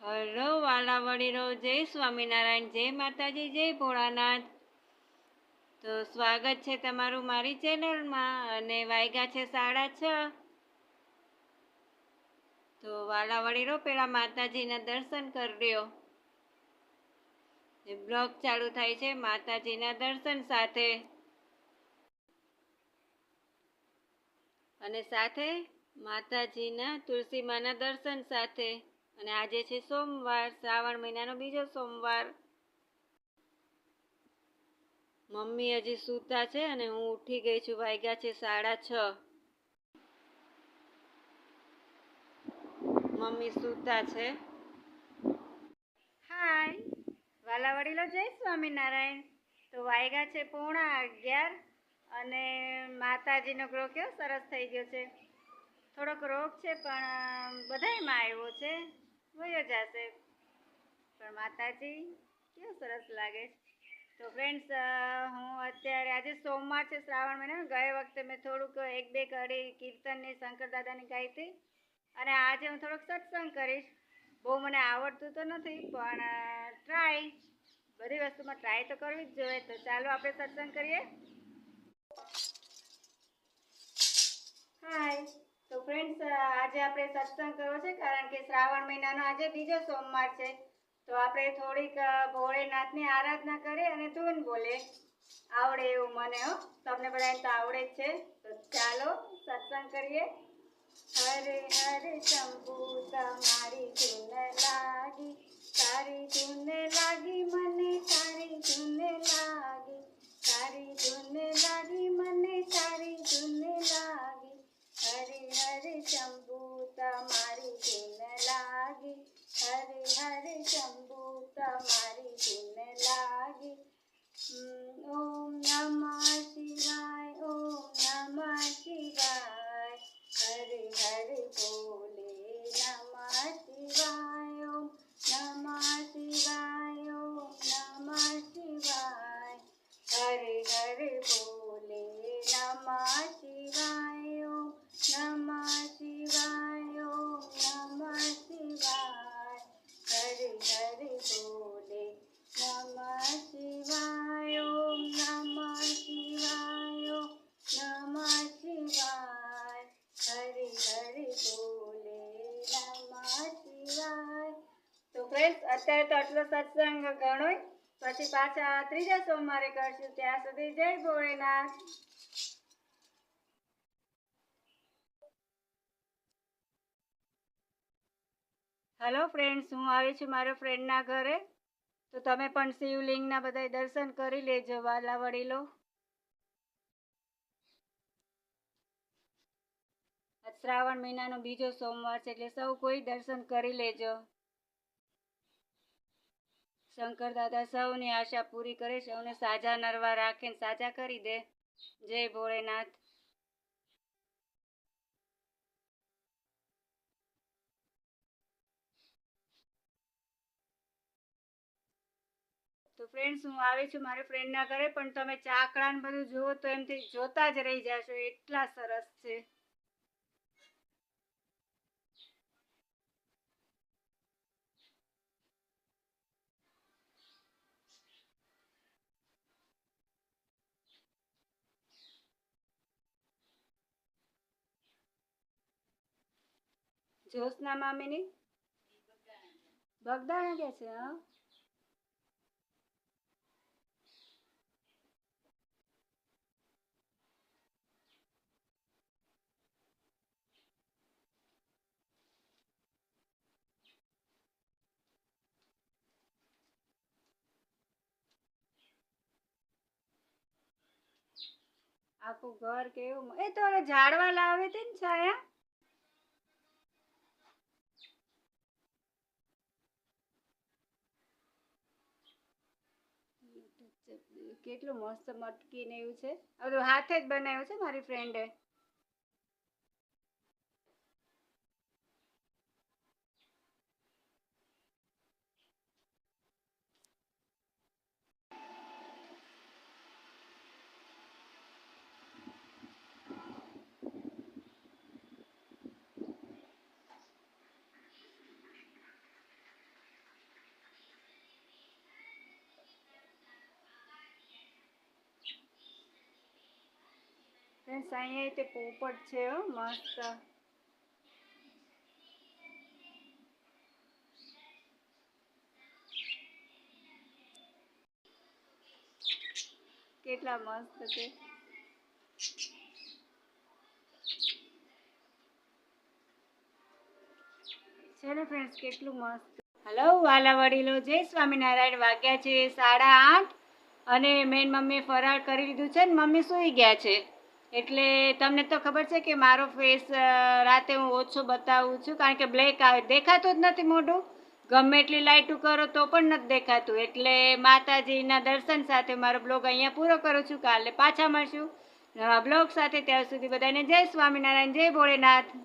Hello વાલા વડીલો, જય સ્વામિનારાયણ, જય માતાજી, જય ભોળાનાથ. તો સ્વાગત છે તમારું મારી ચેનલમાં અને વાયગા છે સાડા છ. તો વાલા વડીલો, પેલા માતાજીના દર્શન કરી લ્યો બ્લોગ ચાલુ થાય છે, માતાજીના દર્શન સાથે. અને સાથે માતાજીના તુલસી માના દર્શન સાથે. અને આજે છે સોમવાર, શ્રાવણ મહિનાનો બીજો સોમવાર. મમ્મી હજી સૂતા છે અને હું ઉઠી ગઈ છું, વાગ્યા છે સાડા છ. મમ્મી સૂતા છે. હાય વાલા વડીલો જય સ્વામિનારાયણ. તો વાગ્યા છે પોણા અગિયાર અને માતાજીનો ગ્રહ કેવો સરસ થઈ ગયો છે. થોડોક રોગ છે, પણ બધાયમાં આવ્યો છે. વયો જશે પણ માતાજી, કેવું સરસ લાગે તો ફ્રેન્ડ્સ હું અત્યારે આજે સોમવાર છે, શ્રાવણ મહિના. ગયા વખતે મેં થોડુંક એક બે કડી કીર્તનની, શંકર દાદાની ગાઈ હતી અને આજે હું થોડોક સત્સંગ કરીશ. બહુ મને આવડતું તો નથી, પણ ટ્રાય બધી વસ્તુમાં ટ્રાય તો કરવી જ જોઈએ. તો ચાલો આપણે સત્સંગ કરીએ. હાય તો ફ્રેન્ડ્સ આજે આપણે સત્સંગ કરવો છે કારણ કે શ્રાવણ મહિનાનો આજે બીજો સોમવાર છે. તો આપણે થોડીક ભોળેનાથની આરાધના કરીએ અને ધૂન બોલે આવડે એવું મને, હો. તમને બધાને તો આવડે જ છે. તો ચાલો, સત્સંગ કરીએ. હરે હરે શંભુ, તમારી ધૂન લાગી, તારી ધૂન લાગી, મને તારી ધૂન લાગી. અત્યારે તો આટલો સત્સંગ ગણોય, પછી પાછા ત્રીજા સોમવારે કરશું. ત્યાં સુધી જય ભોળેનાથ. હેલો ફ્રેન્ડ્સ હું આવી છું મારા ફ્રેન્ડના ઘરે. તો તમે પણ શિવલિંગના બધા દર્શન કરી લેજો, વાલા વડીલો. શ્રાવણ મહિનાનો બીજો સોમવાર છે, એટલે સૌ કોઈ દર્શન કરી લેજો. શંકર દાદા સૌની આશા પૂરી કરે સૌને સાજા નરવા રાખે સાજા કરી દે. જય ભોળેનાથ. તો ફ્રેન્ડ્સ હું આવી છું મારી ફ્રેન્ડના ઘરે, પણ તમે ચાકડા ને બધું જુઓ તો એમથી જોતા જ રહી જશો. એટલા સરસ છે. જ્યોત્સના મામીની? બગદાણા કે છે, હા? આખું ઘર કેવું એ તો ઝાડવા લાવે છે ને છાયા? કેટલું મસ્ત મટકી ને એવું છે? બધું હાથે જ બનાવ્યું છે મારી ફ્રેન્ડે ફ્રેન્ડ્સ અહીંયા પોપટ છે મસ્ત. કેટલા મસ્ત છે. છે કેટલું મસ્ત. હલો વાલા વડીલો, જય સ્વામિનારાયણ. વાગ્યા છે સાડા આઠ અને મેન મમ્મીએ ફરાળ કરી લીધું છે ને મમ્મી સૂઈ ગયા છે. એટલે તમને તો ખબર છે કે મારો ફેસ રાતે હું ઓછો બતાવું છું, કારણ કે બ્લેક આવે, દેખાતું જ નથી મોઢું. ગમે એટલી લાઇટું કરો તો પણ નથી દેખાતું. એટલે માતાજીના દર્શન સાથે મારો બ્લોગ અહીંયા પૂરો કરું છું. કાલે પાછા મળશું નવા બ્લોગ સાથે. ત્યાં સુધી બધાને જય સ્વામિનારાયણ, જય ભોળેનાથ.